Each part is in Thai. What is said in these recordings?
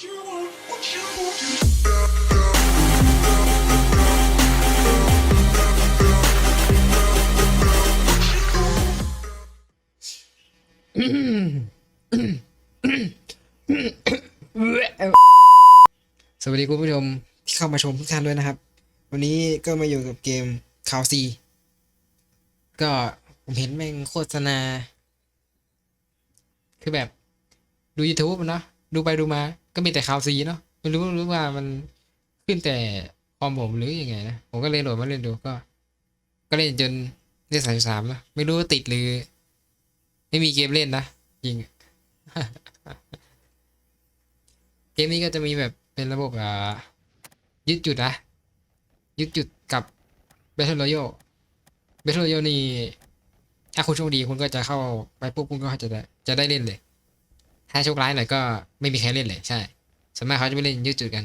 สวัสดีคุณผู้ชมที่เข้ามาชมทุกท่านด้วยนะครับ วันนี้ก็มาอยู่กับเกมคาวซีก็ผมเห็นแม่งโฆษณา คือแบบดู YouTube อะเนาะดูไปดูมา ก็มีแต่คาวซีเนาะไม่รู้รู้ว่ามันขึ้นแต่คอมผมหรืออยังไงนะผมก็เลยโหลดมาเล่นดูก็ ก็เล่นจนได้สามสามนะไม่รู้ว่าติดหรือ ไม่มีเกมเล่นนะจริงเกมนี้ก็จะมีแบบเป็นระบบอ่ายึดจุดนะยึดจุดกับ Battle Royale Battle Royale นี่ถ้าคุณโชคดีคุณก็จะเข้าไปปุ๊บคุณก็จะได้จะได้เล่นเลย ถ้าโชคร้ายหน่อยก็ไม่มีใครเล่นเลยใช่ส่วนมากเขาจะไม่เล่นยืดจุดกัน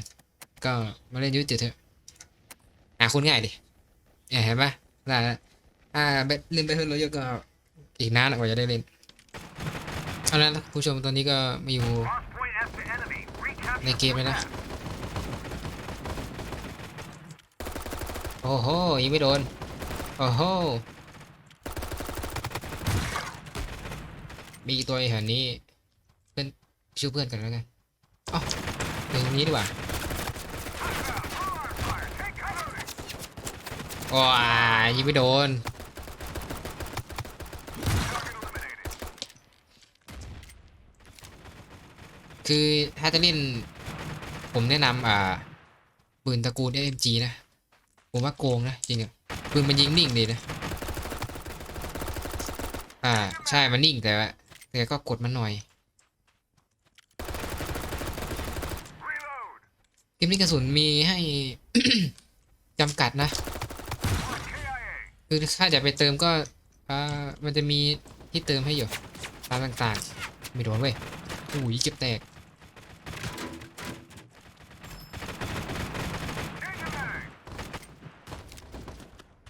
ก็มาเล่นยืดจุดเถอะอะคุณง่ายดิเห็นปะได้ละอ่าเล่น Battle Royale ก็อีกนานกว่าจะได้เล่นเอาละผู้ชมตอนนี้ก็มาอยู่ในเกมเลยนะโอ้โหยิงไม่โดนโอ้โหมีตัวไอ้หันนี้ ชื่อเพื่อนกันแล้วกันอ๋อเดี๋ยวตรงนี้ดีกว่าว้ายิงไม่โดนคือถ้าจะเล่น ผมแนะนำอ่าปืนตระกูล SMG นะ ผมว่าโกงนะ จริงอะปืนมันยิงนิ่งดีนะ อ่า ใช่ มันนิ่งแต่ว่าแต่ก็กดมันหน่อย เกมนี้กระสุนมีให้จำกัดนะ คือถ้าจะไปเติมก็อ่ามันจะมีที่เติมให้อยู่ตามต่างๆ ไม่โดนเว้ยอุ้ยเก็บแตก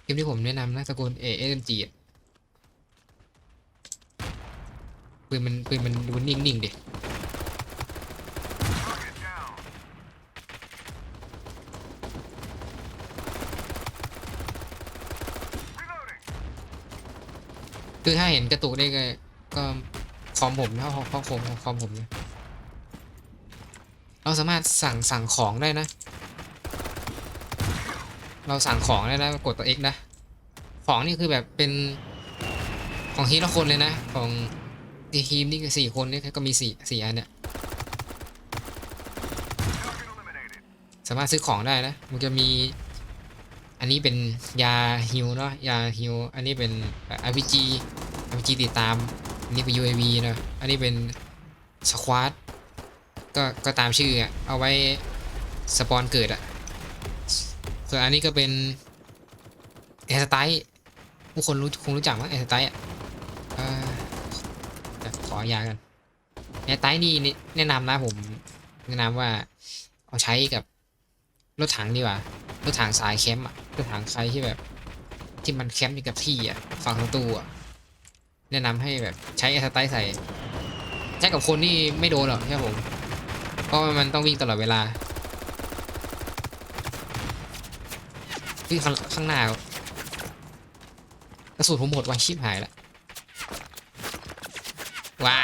เกมที่ผมแนะนำนะตระกูล ASMG อะปืนมันปืนมันดูนิ่งๆดิ คือถ้าเห็นกระตุกได้ก็ก็คอมผมนะคอมผมคอมผมนะเราสามารถสั่งสั่งของได้นะ เราสั่งของได้นะกดตัว X นะ ของนี่คือแบบเป็นของทีละคนเลยนะ ของทีมนี่คือสี่คนนี่ก็มีสี่สี่อันเนี่ยสามารถซื้อของได้นะ มันจะมี อันนี้เป็นยาฮิวเนาะยาฮิวอันนี้เป็น RPG RPG ติดตาม อันนี้เป็น UAV เนาะอันนี้เป็นสควอตก็ก็ตามชื่ออะเอาไว้สปอนเกิดอะส่วนอันนี้ก็เป็นแอสไตล์ผู้คนรู้คงรู้จักมั้งแอสไตล์อะเอ่อยวขอยากันแอสไตล์นี่แนะนำนะผม แนะนำว่าเอาใช้กับรถถังดีกว่า รถถังสายแคมป์อะรถถังใครที่แบบ ที่มันแคมป์อยู่กับที่อะฝั่งศัตรูอะแนะนำให้แบบใช้แอสไตล์ใส่ใช้กับคนที่ไม่โดนหรอกใช่ผม เพราะมันต้องวิ่งตลอดเวลาที่งข้างหน้ากระสุนผมหมดไวชิบหายละว้า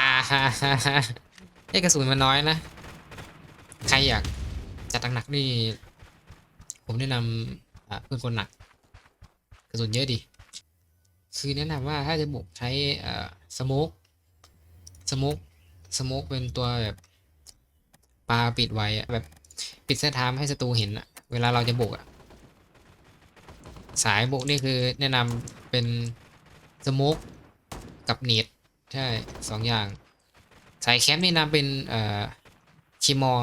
ไอ้กระสุนมันน้อยนะ ใครอยากจัดหนักๆนี่ ผมแนะนำอ่าปืนกลหนักกระสุนเยอะดี คือแนะนำว่าถ้าจะบุกใช้สโมกสโมกสโมกเป็นตัวแบบปาปิดไว้แบบปิดเส้นทางให้ศัตรูเห็นอะเวลาเราจะบุกอะสายบุกนี่คือแนะนำเป็นสโมกกับเนตใช่สองอย่าง สายแคมป์นี่นำเป็นเอ่อคีมอ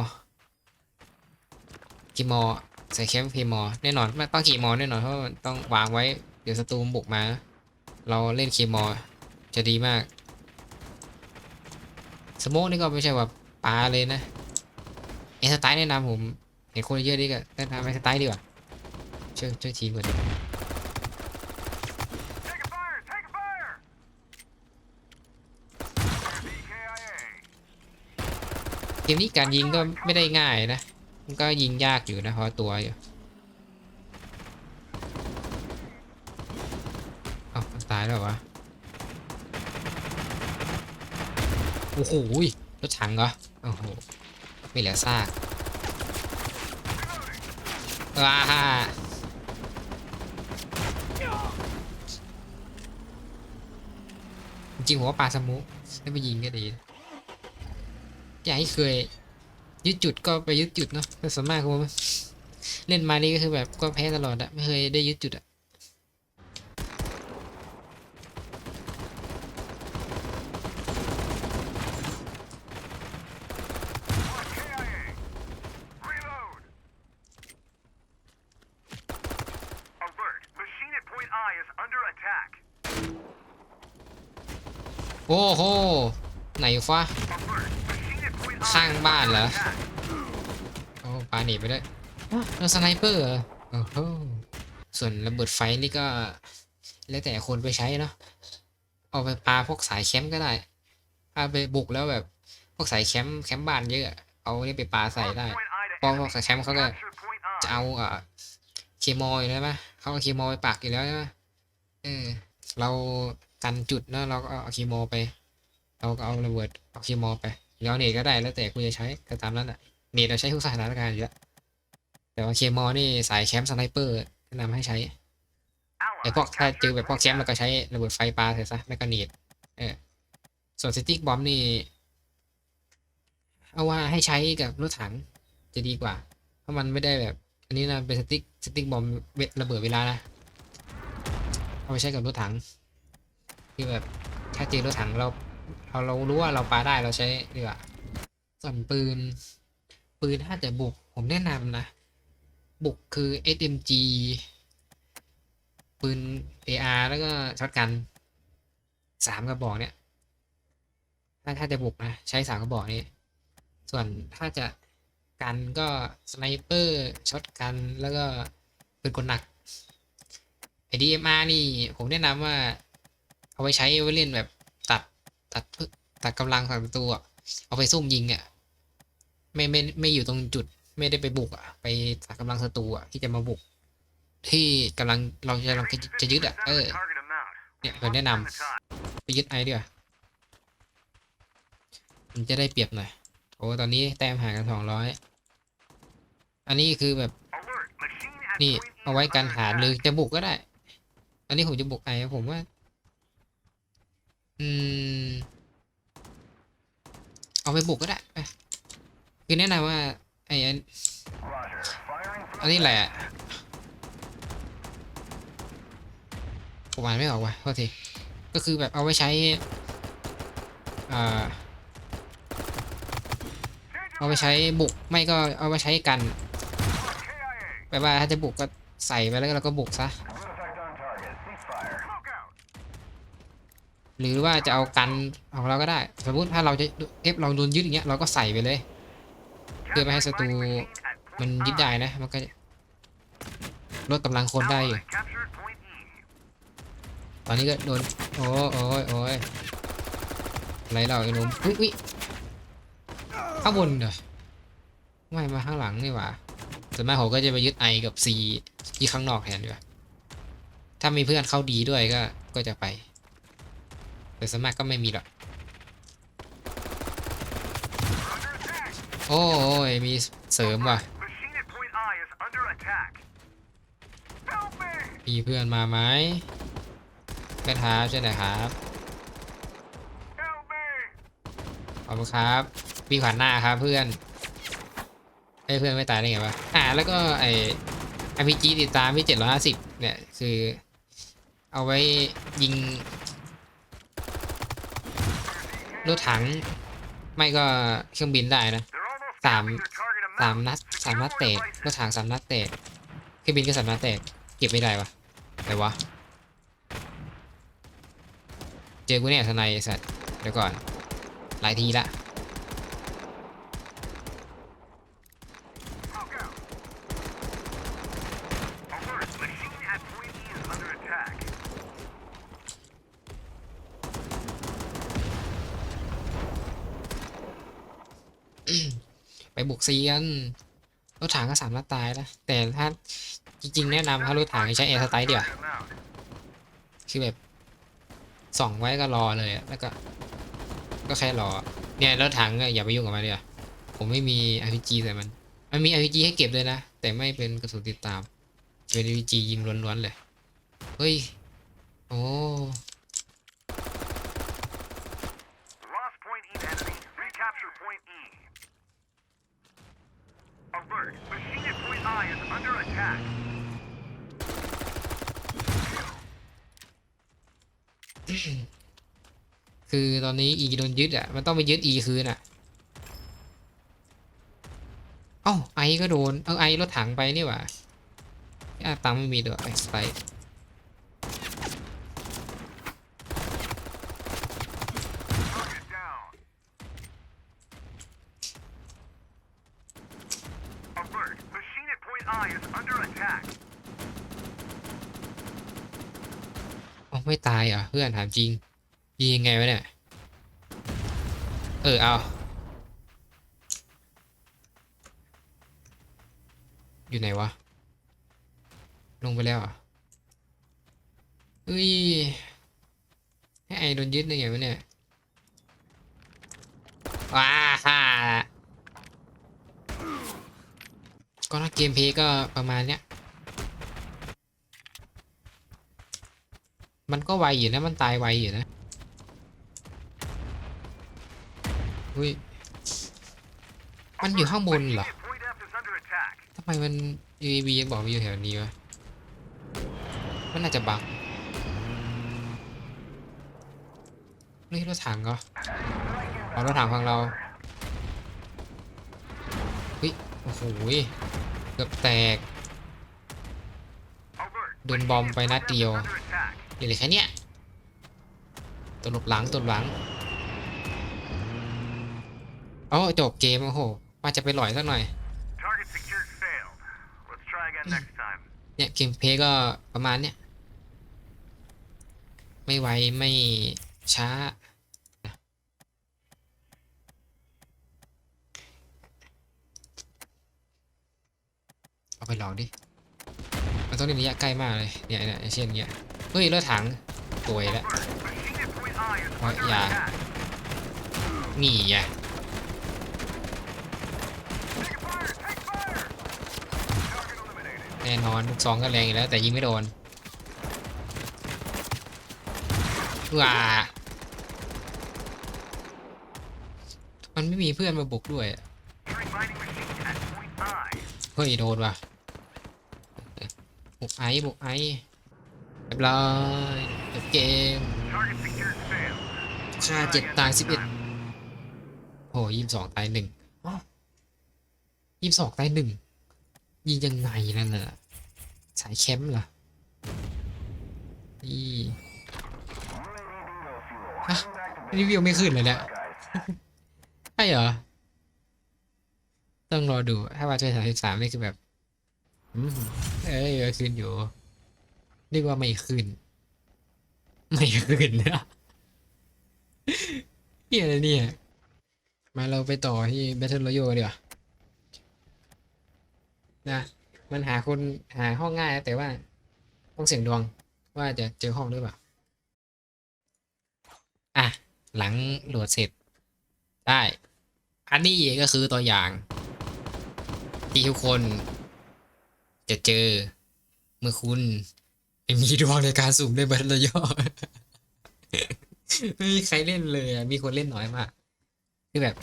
คีมอ ใสายแคมป์คีมอแน่นอนไม่ต้องคีมอแน่นอนเพราะมันต้องวางไว้เดี๋ยวศัตรูบุกมา เราเล่นคีมอจะดีมาก สโมกนี่ก็ไม่ใช่ว่าปลาเลยนะเอสไตล์แนะนำผมเห็นคนเยอะดีก็แนะนำเอสไตล์ดีกว่าช่วยช่วยทีมก่อนเกมนี้การยิงก็ไม่ได้ง่ายนะ มันก็ยิงยากอยู่นะเพราะตัวอยู่เอ้าตายแล้ววะโอ้โหยรถถังเหรอโอ้โหไม่เหลือซากว้าจริงๆผมว่าปลาสมุได้ไปยิงก็ดีอยากให้เคย ยึดจุดก็ไปยึดจุดเนาะแต่ส่วนมากผมเล่นมานี่ก็คือแบบก็แพ้ตลอดอะไม่เคยได้ยึดจุดอะ Reload! Alert! Machine at point I is under attack. โอ้โหไหนฟ้า Alert! Machine at point I ข้างบ้านเหรอ attack. โอ้ปาหนีไปได้วยแล้วสไนเปอร์เหรอโอ้โหส่วนระเบิดไฟนี่ก็ แล้วแต่คนไปใช้เนาะเอาไปปาพวกสายแคมป์ก็ได้ปาไปบุกแล้วแบบพวกสายแคมป์แคมป์บ้านเยอะอะเอานี่ไปปาใส่ได้ Point I to เพราะ enemy. พวกสายแคมป์เขาก็ Capture point I. จะเอาเอ่อเคมอลอยู่แล้วไหมเขาเอาเคมอลไปปักอยู่แล้วใช่ไหมเออเรากันจุดแล้วเราก็เอาเคมอลไป เราก็เอาระเบิดเอาเคมอลไป แล้วเนตก็ได้แล้วแต่คุณจะใช้ก็ตามนั้นอะเนตเราใช้ทุกสถานการณ์อยู่แล้วแต่ว่าเคมอลนี่สายแคมป์สไนเปอร์แนะนำให้ใช้ Ally ไอ้พวกถ้าเจอ captured แบบพวก point แคมป์เราก็ใช้ระเบิดไฟปาใส่ซะไม่ก็เนตเออส่วนสติ๊กบอมนี่เอาว่าให้ใช้กับรถถังจะดีกว่า เพราะมันไม่ได้แบบ อันนี้นะเป็นสติ๊กสติ๊กบอมเวระเบิดเวลานะเอาไปใช้กับรถถังคือแบบถ้าเจอรถถังเรา เราเรารู้ว่าเราปาได้เราใช้ดีกว่าส่วนปืน ปืนถ้าจะบุก ผมแนะนำนะ บุกคือ SMG ปืน AR แล้วก็ช็อตกันสามกระบอกเนี่ย ถ้าถ้าจะบุกนะ ใช้สามกระบอกนี้ ส่วนถ้าจะกันก็สไนเปอร์ช็อตกันแล้วก็ปืนกลหนักไอ DMR นี่ ผมแนะนำว่า เอาไปใช้ไว้เล่นแบบ ตัดตัดพึตัดกำลังฝั่งศัตรูอะเอาไปซุ่มยิงอะไม่ไม่ไม่อยู่ตรงจุดไม่ได้ไปบุกอะ ไปตัดกำลังศัตรูอะที่จะมาบุก ที่กำลังเราจะลังจะยึดอะเออเนี่ยผมแนะนำไปยึดไอดีกว่ามันจะได้เปรียบหน่อยโอ้ตอนนี้แต้มห่างกันสองร้อยอันนี้คือแบบนี่เอาไว้กัน under หาหรือจะบุกก็ได้ อันนี้ผมจะบุกไอผมว่า อืม เอาไปบุกก็ได้ไปคือแนะนำว่าไออัน Roger. Firing from อันนี้อะไรอะผมอ่านไม่ออกว่ะโทษทีก็คือแบบเอาไว้ใช้อ่าเอาไปใช้บุกไม่ก็เอาไปใช้กันแปลว่าถ้าจะบุกก็ใส่ไปแล้วเราก็บุกซะ หรือว่าจะเอากันของเราก็ได้ สมมติถ้าเราจะเอฟเราโดนยึดอย่างเงี้ยเราก็ใส่ไปเลย เพื่อไม่ให้ศัตรูมันยึดได้นะ มันก็ลดกำลังคนได้อยู่ตอนนี้ก็โดนโอ้โอ้ยโอ้ยอะไรเราไอ้หนุ่มอุ้ยอุ้ยข้างบนเหรอไม่มาข้างหลังนี่หว่าส่วนมากผมก็จะไปยึดไอกับซีที่ข้างนอกแทนดีกว่าถ้ามีเพื่อนเข้าดีด้วยก็ก็จะไป แต่สมากก็ไม่มีหรอก โอ้ยมีเสริมว่ะ มีเพื่อนมาไหมเพื่อนครับช่วยหน่อยครับขอบคุณครับพี่ขวัญหน้าครับเพื่อนไอ้เพื่อนไม่ตายได้ไงวะอ่าแล้วก็ไอ้ RPG ติดตามพี่เจ็ดร้อยห้าสิบเนี่ย คือ เอาไว้ยิง รถถัง ไม่ก็เครื่องบินได้นะสามสามนัดสามนัดเตะรถถังสามนัดเตะเครื่องบินก็สามนัดเตะเก็บไม่ได้วะอะไรวะเจอกูเนี่ยทนายไอ้สัตว์เดี๋ยวก่อนหลายทีละ Smoke out. Alert! Machine at point E is under attack. บุกซีกันรถถังก็สามารถตายนะแต่ถ้าจริงๆ แนะนำถ้ารถถังให้ใช้แอร์สไตล์เดียวคือแบบส่องไว้ก็รอเลยแล้วก็ ก็แค่รอ เนี่ยรถถังอะอย่าไปยุ่งกับมันเดียวผมไม่มี RPG ใส่มัน มันมี RPG ให้เก็บเลยนะ แต่ไม่เป็นกระสุนติดตามเป็น RPG ยิงล้วนๆเลย เฮ้ย โอ้ Alert. Machine at point I is under attack. คือตอนนี้อีโดนยึดอะ มันต้องไปยึดอีคืนอะเอ้าไอก็โดน เอาไอรถถังไปนี่หว่าอะตังไม่มีด้วยไป Target down. Alert. Machine at point I is under attack. เอ้าไม่ตายเหรอะเพื่อนถามจริงยิงยังไงวะเนี่ย เออ เอาอยู่ไหนวะ ลงไปแล้วอะเฮ้ย ให้ไอโดนยึดได้ไงวะเนี่ย ว้าฮ่าก็ถ้าเกมเพย์ก็ประมาณเนี้ย มันก็ไวอยู่นะมันตายไวอยู่นะอุ้ยมันอยู่ข้างบนเหรอทำไมมัน UAV ยังบอกว่าอยู่แถวนี้วะมันน่าจะบักนี่รถถังเหรอเอารถถังฝั่งเราเฮ้ยโอ้โหเกือบแตกโดนบอมไปนัดเดียว เหลือแค่เนี้ยตัวหลบหลังตัวหลังโอ้จบเกมโอ้โหว่าจะไปหลอยสักหน่อย Target secured failed. Let's try again next time. เนี่ยเกมเพลย์ก็ประมาณเนี้ยไม่ไวไม่ช้าเอาไปลองดิ มันต้องเล่นระยะใกล้มากเลย เนี่ยเนี่ยอย่างเช่นเนี้ย เฮ้ยเลือดถังตัวแล้วอย่าหนีอ่ไแน่นอนลูกซองก็แรงอยู่แล้วแต่ยิงไม่โดนว้ามันไม่มีเพื่อนมาบุกด้วยเฮ้ยโดนว่ะบุกไอ้บุกไอ้ เรียบร้อยจบเกม Target secured failed. ค่าเจ็ดตายสิบเอ็ดโอ้ยี่สิบสองตายหนึ่งยี่สิบสองตายหนึ่งยิงยังไงนั่นน่ะสายแคมป์เหรอนี่ฮะรีวิวไม่ขึ้นเลยเนี่ยใช่เหรอ ต้องรอดู ถ้าว่าเจอสามสิบสามนี่คือแบบอืมเอ้ยเออขึ้นอยู่ เรียกว่าไม่ขึ้น ไม่ขึ้นนะเฮียอะไรเนี่ย มาเราไปต่อที่ Battle Royale ดีกว่านะ มันหาคนหาห้องง่ายแต่ว่าต้องเสี่ยงดวงว่าจะเจอห้องหรือเปล่า อะ หลังโหลดเสร็จ ได้ อันนี้ก็คือตัวอย่าง ที่ทุกคนจะเจอเมื่อคุณ มีดวงในการสุ่มในบัตรยอไม่มีใครเล่นเลยอะมีคนเล่นน้อยมาก คือแบบ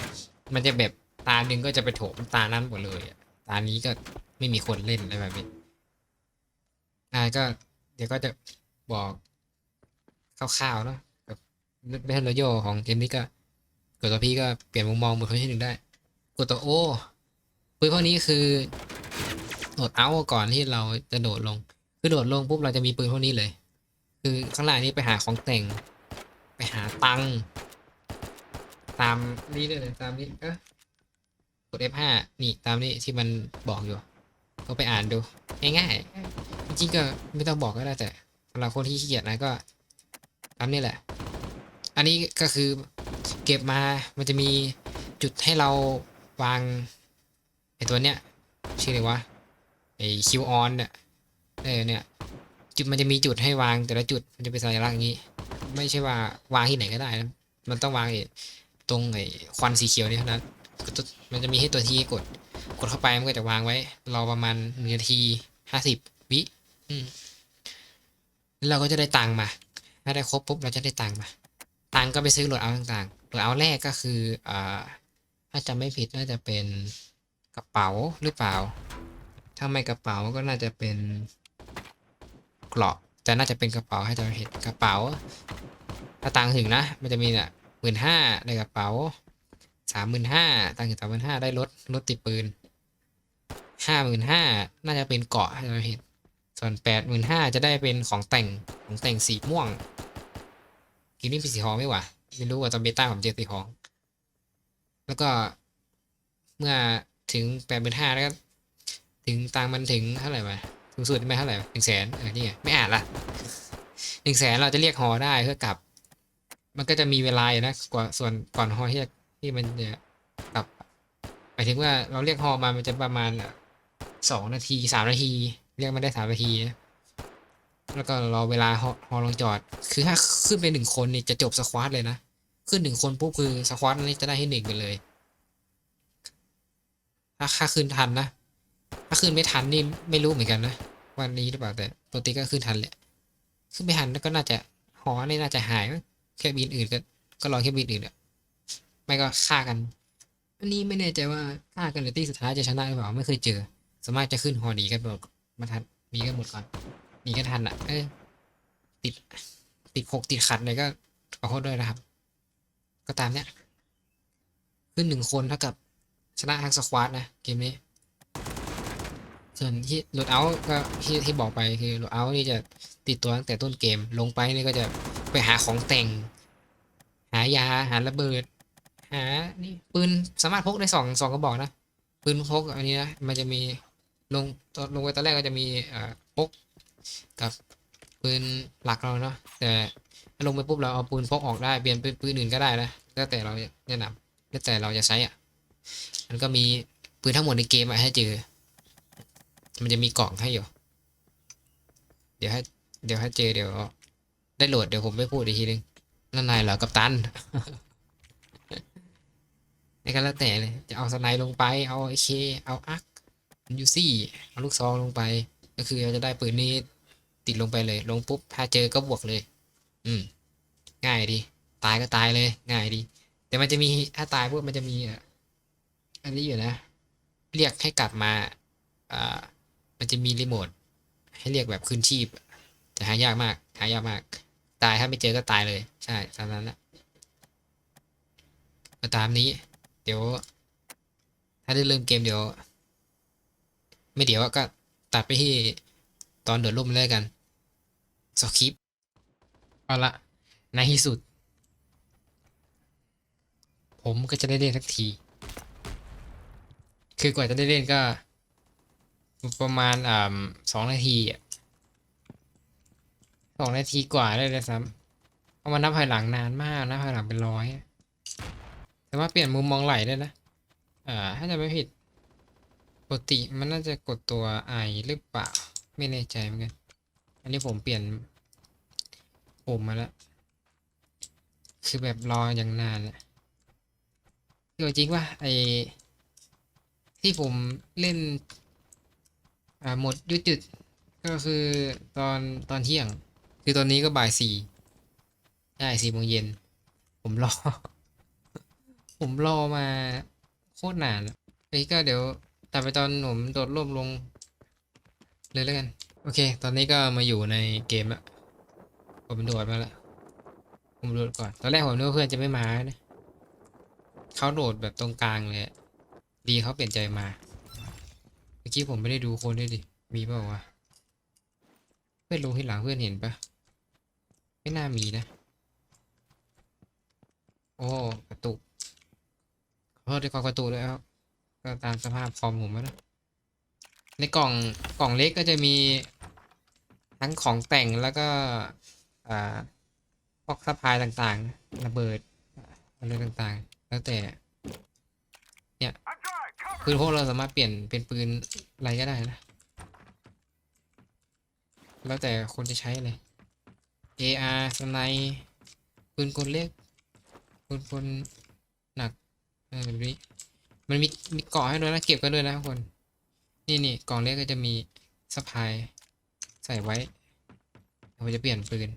มันจะแบบตาหนึ่งก็จะไปโถมตานั้นหมดเลยอะตานี้ก็ไม่มีคนเล่นอะไรแบบนี้อ่าก็ เดี๋ยวก็จะบอกคร่าวๆเนาะแบบเบทโรโยของเกมนี้ก็กดตัวพี่ก็เปลี่ยนมุมมองบนคนที่หนึ่งได้กดตัวโอปืนพวกนี้คือโดดเอาก่อนที่เราจะโดดลง คือโดดลงปุ๊บเราจะมีปืนพวกนี้เลย คือข้างล่างนี้ไปหาของแต่ง ไปหาตัง ตามนี้เลยตามนี้เออกด F5 นี่ตามนี้ที่มันบอกอยู่ ก็ไปอ่านดูง่ายๆจริงๆก็ไม่ต้องบอกก็ได้แต่สำหรับคนที่ขี้เกียจนะก็ตามนี้แหละ อันนี้ก็คือเก็บมามันจะมีจุดให้เราวางไอตัวเนี้ยชื่ออะไรวะไอคิวออนเนี่ย เออเนี่ย จุดมันจะมีจุดให้วางแต่ละจุดมันจะเป็นสัญลักษณ์อย่างนี้ ไม่ใช่ว่าวางที่ไหนก็ได้นะมันต้องวางไอ้ตรงไอ้ควันสีเขียวนี่เท่านั้นมันจะมีให้ตัวที่กด กดเข้าไปมันก็จะวางไว้รอประมาณหนึ่งนาทีห้าสิบวิแล้วเราก็จะได้ตังค์มา ถ้าได้ครบปุ๊บเราจะได้ตังค์มา ตังค์ก็ไปซื้อโหลดเอาต่างๆโหลดเอาแรกก็คืออ่าถ้าจำไม่ผิดน่าจะเป็นกระเป๋าหรือเปล่า ถ้าไม่กระเป๋าก็น่าจะเป็น เกราะแต่น่าจะเป็นกระเป๋าให้จำไม่ผิดกระเป๋า ถ้าตังถึงนะ มันจะมีเนี่ยหมื่นห้าในกระเป๋าสามหมื่นห้าตังถึงสามหมื่นห้าได้รถรถติดปืนห้าหมื่นห้าน่าจะเป็นเกราะให้จำไม่ผิดส่วนแปดหมื่นห้าจะได้เป็นของแต่งของแต่งสีม่วงกินนี่เป็นสีทองไหมวะไม่รู้ว่าตอนเบต้าผมเจอสีทอง แล้วก็เมื่อถึงแปดหมื่นห้าแล้วก็ถึงตังมันถึงเท่าไหร่วะ สูงสุดไม่เท่าไหร่หนึ่งแสนเออนี่ไงไม่อ่านละหนึ่งแสนเราจะเรียกฮอได้เพื่อกลับ มันก็จะมีเวลาอยู่นะกว่าส่วนก่อนฮอที่ที่มันจะกลับหมายถึงว่าเราเรียกฮอมามันจะประมาณสองนาทีสามนาที เรียกมาได้สามนาทีนะแล้วก็รอเวลาฮอฮอลงจอด คือถ้าขึ้นไปหนึ่งคนนี่จะจบสควอตเลยนะ ขึ้นหนึ่งคนปุ๊บคือสควอตนี้จะได้ให้หนึ่งไปเลย ถ้าค่าขึ้นทันนะ ถ้าขึ้นไม่ทันนี่ไม่รู้เหมือนกันนะวันนี้หรือเปล่าแต่ปกติก็ขึ้นทันแหละขึ้นไม่ทันก็น่าจะหอนี่น่าจะหายมั้งแค่บินอื่นก็ก็รอแค่บินอื่นอะไม่ก็ฆ่ากัน อันนี้ไม่แน่ใจว่าฆ่ากันหรือตีสุดท้ายจะชนะหรือเปล่าไม่เคยเจอสามารถจะขึ้นหอหนีกันหมดมาทันหนีกันหมดก่อนหนีกันทันอะเออติดติดหกติดขัดเลยก็ขอโทษด้วยนะครับ ก็ตามเนี้ยขึ้นหนึ่งคนเท่ากับชนะทั้งสควอตนะเกมนี้ ส่วนที่โหลดเอาท์ก็ที่ที่บอกไปคือโหลดเอาท์นี่จะติดตัวตั้งแต่ต้นเกมลงไปนี่ก็จะไปหาของแต่ง หายาหาระเบิด หานี่ปืนสามารถพกได้สองสองกระบอกนะปืนพกอันนี้นะมันจะมีลงตอนลงไปตอนแรกก็จะมีเอ่อพกกับปืนหลักเราเนาะแต่ลงไปปุ๊บเราเอาปืนพกออกได้เปลี่ยนเป็นปืนอื่นก็ได้นะแล้วแต่เราแนะนำแล้วแต่เราจะใช้อะมันก็มีปืนทั้งหมดในเกมอะให้เจอ มันจะมีกล่องให้อยู่ เดี๋ยวให้ เดี๋ยวให้เจอเดี๋ยว ได้โหลดเดี๋ยวผมไปพูดอีกทีนึงนั่นนายเหรอกัปตันในก็แล้วแต่เลย จะเอาสไนด์ลงไป เอาไอเค เอาอักยูซี่ เอาลูกซองลงไป ก็คือเราจะได้ปืนนี้ติดลงไปเลย ลงปุ๊บ ถ้าเจอก็บวกเลย อืม ง่ายดี ตายก็ตายเลย ง่ายดี แต่มันจะมี ถ้าตายปุ๊บมันจะมี อันนี้อยู่นะ เรียกให้กลับมา อ่า มันจะมีรีโมทให้เรียกแบบคืนชีพแต่หายากมาก หายากมาก ตายถ้าไม่เจอก็ตายเลย ใช่ตามนั้นแหละก็ตามนี้ เดี๋ยว ถ้าได้เริ่มเกมเดี๋ยว ไม่เดี๋ยวก็ตัดไปที่ตอนเดือดร่มเลยกันสคริปเอาละในที่สุด ผมก็จะได้เล่นสักที คือกว่าจะได้เล่นก็ ประมาณอ่าสองนาทีอะสองนาทีกว่าได้เลยซ้ำเพราะมันนับภายหลังนานมากนับภายหลังเป็นร้อยแต่ว่าเปลี่ยนมุมมองไหลได้นะอ่าถ้าจะไม่ผิดปกติมันน่าจะกดตัวไอหรือเปล่า ไม่แน่ใจเหมือนกัน อันนี้ผมเปลี่ยนปุ่มมาแล้ว คือแบบรออย่างนานอะคือเอาจริงว่าไอที่ผมเล่น อ่าหมดยุดจุดก็คือตอนตอนเที่ยง คือตอนนี้ก็บ่ายสี่ได้สี่โมงเย็น ผมรอ ผมรอมาโคตรนานแล้วไอ้ยก็เดี๋ยวตัดไปตอนผมโดดร่มลง เลยแล้วกัน โอเค ตอนนี้ก็มาอยู่ในเกมละผมโดดมาแล้วผมโดดก่อน ตอนแรกผมนึกว่าเพื่อนจะไม่มานะเขาโดดแบบตรงกลางเลย ดีเขาเปลี่ยนใจมา มื่อกี้ผมไม่ได้ดูคนด้วยดิ มีเปล่าวะ เพื่อนลงที่หลังเพื่อนเห็นปะไม่น่ามีนะ โอ้กระตุกขอโทษที่ขอกระตุกด้วยครับก็ตามสภาพคอร์มผมแล้วนะในกล่องกล่องเล็กก็จะมีทั้งของแต่งแล้วก็อ่าพวกซัพพลายต่างๆ ระเบิดอะไรต่างๆ แล้วแต่ I'm dry. Cover. ปืนพวกเราสามารถเปลี่ยนเป็นปืนอะไรก็ได้นะ แล้วแต่คนจะใช้เลย AR สไนปืนกลเล็กปืนกลหนักเออแบบนี้มันมีมีเกาะให้ด้วยนะ เก็บกันด้วยนะทุกคน นี่นี่กล่องเล็กก็จะมีสะพายใส่ไว้เราจะเปลี่ยนปืน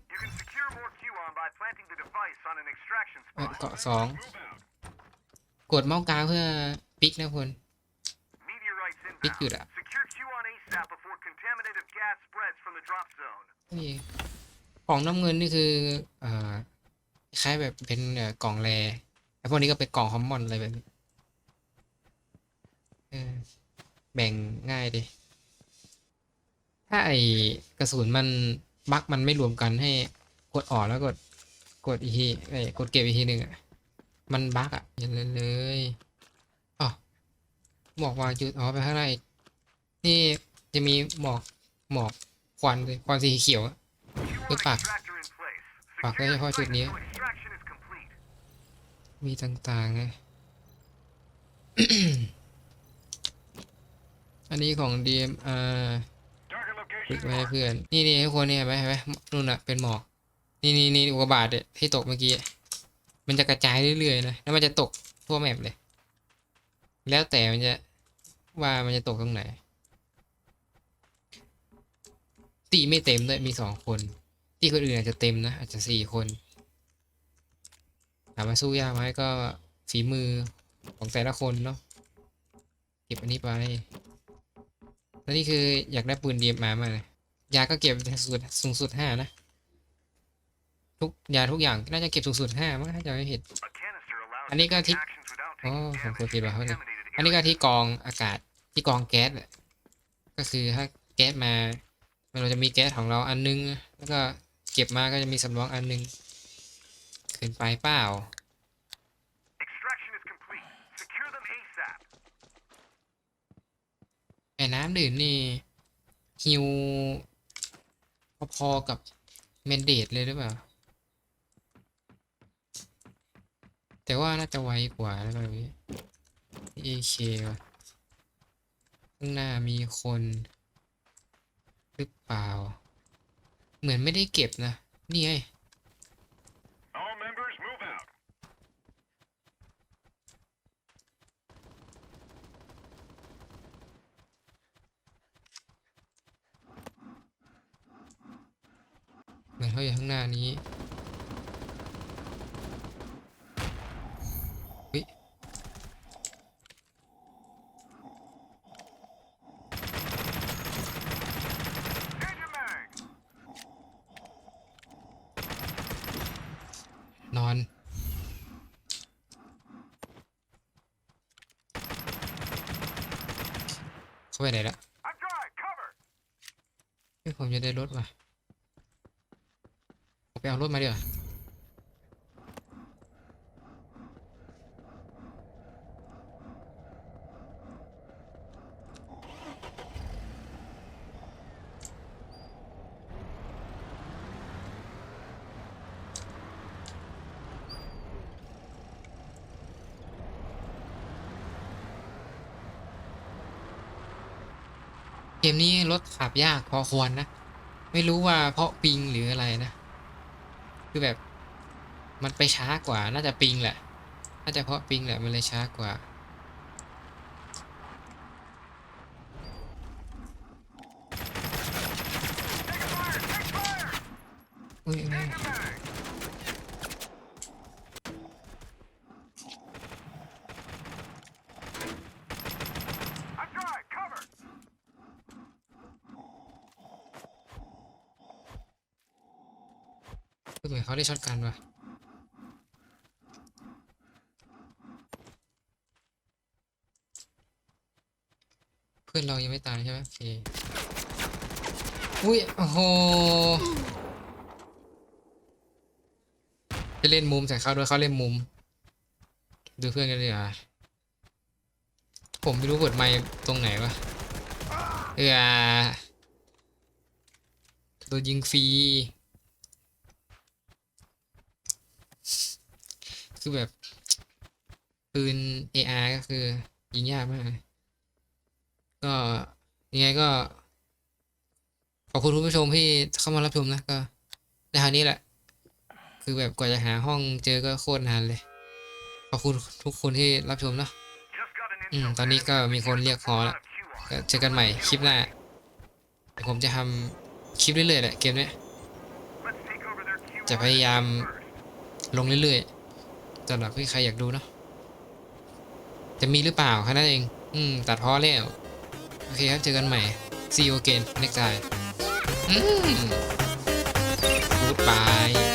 เอ้ย spot. เกาะสองกดเมาส์กลางเพื่อปิกนะทุกคน before contaminative gas spreads from the drop zone. นี่กล่องน้ำเงินนี่คือเอ่อคล้ายแบบเป็นเอ่อกล่องแรไอ้พวกนี้ก็เป็นกล่องคอมมอนอะไรแบบนี้เออแบ่งง่ายดิถ้าไอกระสุนมันบั๊กมันไม่รวมกันให้กดออกแล้วกดกดอีกทีไอ้ยกดเก็บอีกทีหนึ่งอะมันบั๊กอะอย่าเลยเลยอ๋อ หมอกวางจุดอ๋อไปข้างในอีกนี่จะมีหมอกหมอกควันเลยควันสีเขียวอะ QON Good back. extractor in place. Back Secure đây the thôi, site chuyện nhé. until extraction is complete. มีต่างๆไงอันนี้ของ DMR ปิก location ไว้เพื่อน นี่นี่ทุกคนเนี่ยเห็นไหมเห็นไหมนู่นน่ะเป็นหมอก นี่นี่นี่อุกกาบาตเนี่ยที่ตกเมื่อกี้ มันจะกระจายเรื่อยๆนะ แล้วมันจะตกทั่วแมปเลย แล้วแต่มันจะ ว่ามันจะตกตรงไหน ตีไม่เต็มด้วยมีสองคนที่คนอื่นอาจจะเต็มนะ อาจจะสี่คนถามว่าสู้ยากไหมก็ฝีมือของแต่ละคนเนาะเก็บอันนี้ไปแล้วนี่คืออยากได้ปืนดีมามาเลยยาก็เก็บสูงสูงสุดห้านะ ทุกยาทุกอย่างน่าจะเก็บสูงสุดห้ามั้งถ้าจะไม่ผิด อันนี้ก็ที่อ๋อผมกดผิดวะเขาเนี่ยอันนี้ก็ที่กองอากาศ ที่กรองแก๊สอะก็คือถ้าแก๊สมาเราจะมีแก๊สของเราอันนึง แล้วก็เก็บมาก็จะมีสำรองอันนึงเกินไปเปล่า Extraction is complete. Secure them ASAP. ไอ้น้ำดื่มนี่ฮิวพอๆกับเมนเดตเลยหรือเปล่า แต่ว่าน่าจะไวกว่าแล้วแบบนี้ AK ว่ะ ข้างหน้ามีคนหรือเปล่า เหมือนไม่ได้เก็บนะ นี่ไง All members move out. เหมือนเขาอยู่ข้างหน้านี้เฮ้ย Change your mag. นอน เข้าไปไหนละ I'm dry. Cover. เฮ้ยผมจะได้รถว่ะผมไปเอารถมาดีกว่าเก มนี้รถขับยากพอควรนะ ไม่รู้ว่าเพราะปิงหรืออะไรนะ คือแบบ มันไปช้ากว่า น่าจะปิงแหละ น่าจะเพราะปิงแหละ มันเลยช้ากว่า เหมือนเขาได้ช็อตกันว่ะเพื่อนเรายังไม่ตายใช่ไหมโอเคอุ้ยโอ้โหจะเล่นมุมใส่เขาด้วยเขาเล่นมุม ดูเพื่อนกันเลยอะผมไม่รู้เปิดไมค์ตรงไหนวะเออโดนยิงฟรี คือแบบปืน AR ก็คือยิงยากมาก ก็ยังไงก็ ขอบคุณคุณผู้ชมที่เข้ามารับชมนะก็ในทางนี้แหละ คือแบบกว่าจะหาห้องเจอก็โคตรนานเลย ขอบคุณทุกคนที่รับชมเนาะอืม ตอนนี้ก็มีคนเรียกพอแล้วก็เจอกันใหม่คลิปหน้าเดี๋ยวผมจะทำคลิปเรื่อยๆแหละเกมเนี้ยจะพยายามลงเรื่อยๆ สำหรับที่ใครอยากดูเนาะจะมีหรือเปล่าแค่นั้นเอง อืม ตัดพอแล้ว โอเคครับเจอกันใหม่ see you again next time อืม goodbye